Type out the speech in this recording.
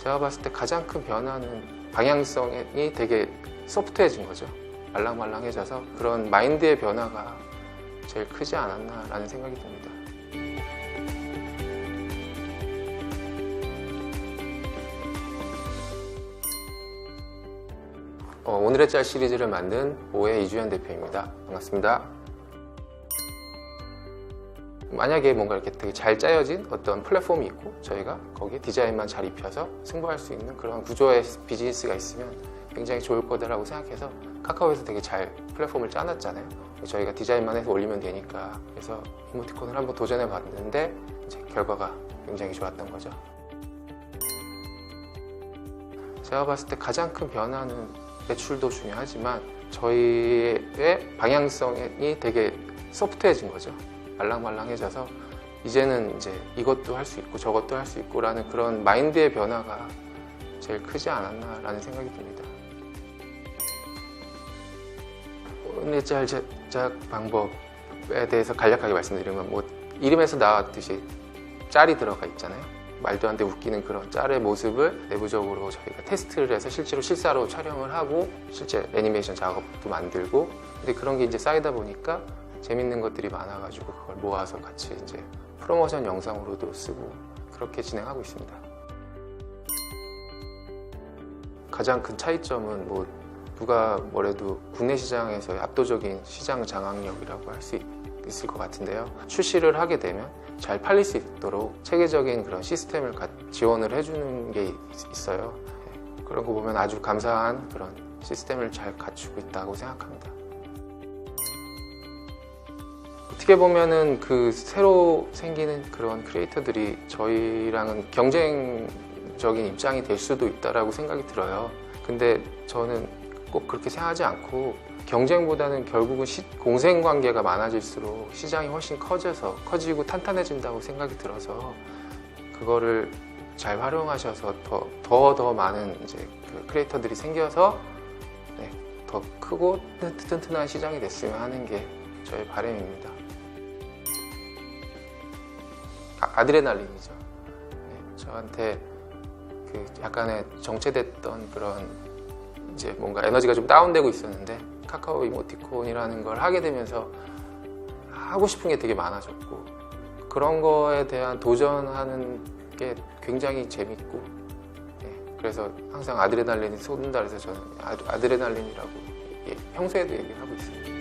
제가 봤을 때 가장 큰 변화는 방향성이 되게 소프트해진 거죠. 말랑말랑해져서 그런 마인드의 변화가 제일 크지 않았나라는 생각이 듭니다. 어, 오늘의 짤 시리즈를 만든 오해 이주연 대표입니다. 반갑습니다. 만약에 뭔가 이렇게 되게 잘 짜여진 어떤 플랫폼이 있고 저희가 거기에 디자인만 잘 입혀서 승부할 수 있는 그런 구조의 비즈니스가 있으면 굉장히 좋을 거다라고 생각해서 카카오에서 되게 잘 플랫폼을 짜놨잖아요. 저희가 디자인만 해서 올리면 되니까 그래서 이모티콘을 한번 도전해 봤는데 결과가 굉장히 좋았던 거죠. 제가 봤을 때 가장 큰 변화는 매출도 중요하지만 저희의 방향성이 되게 소프트해진 거죠. 말랑말랑해져서 이제는 이제 이것도 할 수 있고 저것도 할 수 있고라는 그런 마인드의 변화가 제일 크지 않았나라는 생각이 듭니다. 오늘 짤 제작 방법에 대해서 간략하게 말씀드리면 뭐 이름에서 나왔듯이 짤이 들어가 있잖아요. 말도 안 돼 웃기는 그런 짤의 모습을 내부적으로 저희가 테스트를 해서 실제로 실사로 촬영을 하고 실제 애니메이션 작업도 만들고 근데 그런 게 이제 쌓이다 보니까 재밌는 것들이 많아가지고 그걸 모아서 같이 이제 프로모션 영상으로도 쓰고 그렇게 진행하고 있습니다. 가장 큰 차이점은 뭐 누가 뭐래도 국내 시장에서의 압도적인 시장 장악력이라고 할 수 있을 것 같은데요. 출시를 하게 되면 잘 팔릴 수 있도록 체계적인 그런 시스템을 가- 지원을 해주는 게 있- 있어요. 네, 그런 거 보면 아주 감사한 그런 시스템을 잘 갖추고 있다고 생각합니다. 어떻게 보면은 그 새로 생기는 그런 크리에이터들이 저희랑은 경쟁적인 입장이 될 수도 있다라고 생각이 들어요. 근데 저는 꼭 그렇게 생각하지 않고 경쟁보다는 결국은 시- 공생 관계가 많아질수록 시장이 훨씬 커져서 커지고 탄탄해진다고 생각이 들어서 그거를 잘 활용하셔서 더더더 많은 이제 그 크리에이터들이 생겨서 네, 더 크고 튼- 튼튼한 시장이 됐으면 하는 게 저의 바람입니다. 아, 드레날린이죠 저한테 그 약간의 정체됐던 그런 이제 뭔가 에너지가 좀 다운되고 있었는데 카카오 이모티콘이라는 걸 하게 되면서 하고 싶은 게 되게 많아졌고 그런 거에 대한 도전하는 게 굉장히 재밌고 예, 그래서 항상 아드레날린이 솟는다 그래서 저는 아- 아드레날린이라고 예, 평소에도 얘기를 하고 있습니다.